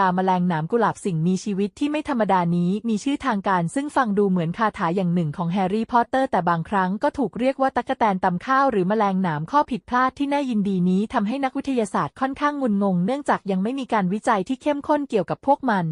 ดาแมลงหนามกุหลาบสิ่งมีชีวิตที่ไม่ธรรมดานี้มีชื่อทางการซึ่งฟังดูเหมือนคาถาอย่างหนึ่งของแฮร์รี่พอตเตอร์แต่บางครั้งก็ถูกเรียกว่าตะกแตนตำข้าวหรือแมลงหนามข้อผิดพลาดที่น่ายินดีนี้ทำให้นักวิทยาศาสตร์ค่อนข้างงุนงง เนื่องจากยังไม่มีการวิจัยที่เข้มข้นเกี่ยวกับพวกมัน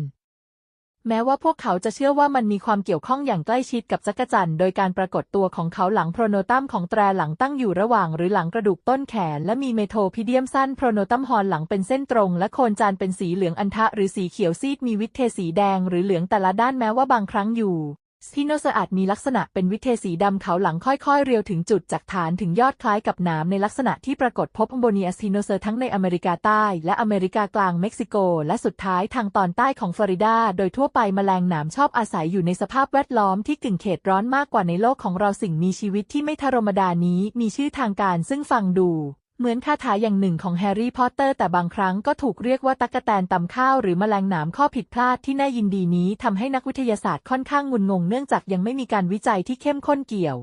แม้ว่าพวกเขาจะเชื่อว่ามันมีความเกี่ยวข้องอย่างใกล้ชิดกับจักรจันโดยการปรากฏตัวของเขาหลังโพรโนตัมของแตรหลังตั้งอยู่ระหว่างหรือหลังกระดูกต้นแขน และมีเมโทพิเดียมสั้นโพรโนตัมฮอนหลังเป็นเส้นตรง และโคนจานเป็นสีเหลืองอันทะหรือสีเขียวซีดมีวิตเทสีแดงหรือเหลืองแต่ละด้านแม้ว่าบางครั้งอยู่ สพิโนเซอาจมีลักษณะเป็นวิเทสีดำเขาหลังค่อยๆ เรียวถึงจุดจากฐานถึงยอดคล้ายกับหนามในลักษณะที่ปรากฏพบโบเนียสพิโนเซทั้งในอเมริกาใต้และอเมริกากลางเม็กซิโก และสุดท้ายทางตอนใต้ของฟลอริดา โดยทั่วไปแมลงหนามชอบอาศัยอยู่ในสภาพแวดล้อมที่กึ่งเขตร้อนมากกว่าในโลกของเราสิ่งมีชีวิตที่ไม่ธรรมดานี้ มีชื่อทางการซึ่งฟังดู เหมือนคาถาอย่างหนึ่งของแฮร์รี่พอตเตอร์แต่บางครั้งก็ถูกเรียกว่าตั๊กแตนตำข้าวหรือแมลงหนามข้อผิดพลาดที่น่ายินดีนี้ทำให้นักวิทยาศาสตร์ค่อนข้างงุนงงเนื่องจากยังไม่มีการวิจัยที่เข้มข้นเกี่ยว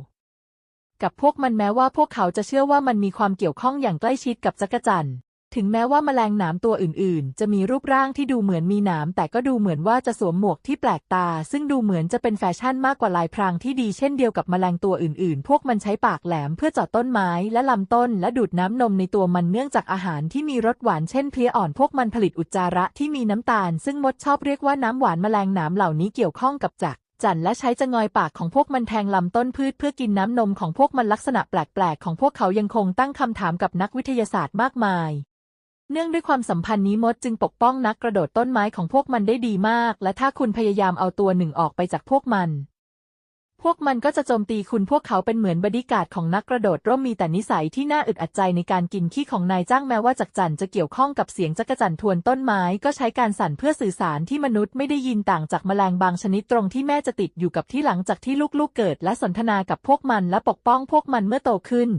กับพวกมันแม้ว่าพวกเขาจะเชื่อว่ามันมีความเกี่ยวข้องอย่างใกล้ชิดกับจักรจั่น ถึงแม้ว่าแมลงหนามตัวอื่นๆ จะมีรูปร่างที่ดูเหมือนมีหนามแต่ก็ดูเหมือนว่าจะสวมหมวกที่แปลกตา ซึ่งดูเหมือนจะเป็นแฟชั่นมากกว่าลายพรางที่ดีเช่นเดียวกับแมลงตัวอื่นๆ พวกมันใช้ปากแหลมเพื่อเจาะต้นไม้และลำต้น และดูดน้ำนมในตัวมันเนื่องจากอาหารที่มีรสหวานเช่นเพลี้ยอ่อนพวกมันผลิตอุจจาระที่มีน้ำตาล ซึ่งมดชอบเรียกว่าน้ำหวานแมลงหนามเหล่านี้เกี่ยวข้องกับจักจันและใช้จะงอยปากของพวกมันแทงลำต้นพืชเพื่อกินน้ำนมของพวกมันลักษณะแปลกๆ ของพวกเขายังคงตั้งคำถามกับนักวิทยาศาสตร์มากมาย เนื่องด้วยความสัมพันธ์นี้มดจึงปกป้องนักกระโดดต้นไม้ของพวกมันได้ดีมาก และถ้าคุณพยายามเอาตัวหนึ่งออกไปจากพวกมัน พวกมันก็จะโจมตีคุณพวกเขาเป็นเหมือนบดีการ์ดของนักกระโดดร่มมีแต่นิสัยที่น่าอึดอัดใจในการกินขี้ของนายจ้างแม้ว่าจักจันจะเกี่ยวข้องกับเสียงจักจันทวนต้นไม้ก็ใช้การสั่นเพื่อสื่อสารที่มนุษย์ไม่ได้ยินต่างจากแมลงบางชนิดตรงที่แม่จะติดอยู่กับที่หลังจากที่ลูกๆเกิด และสนทนากับพวกมันและปกป้องพวกมันเมื่อโตขึ้น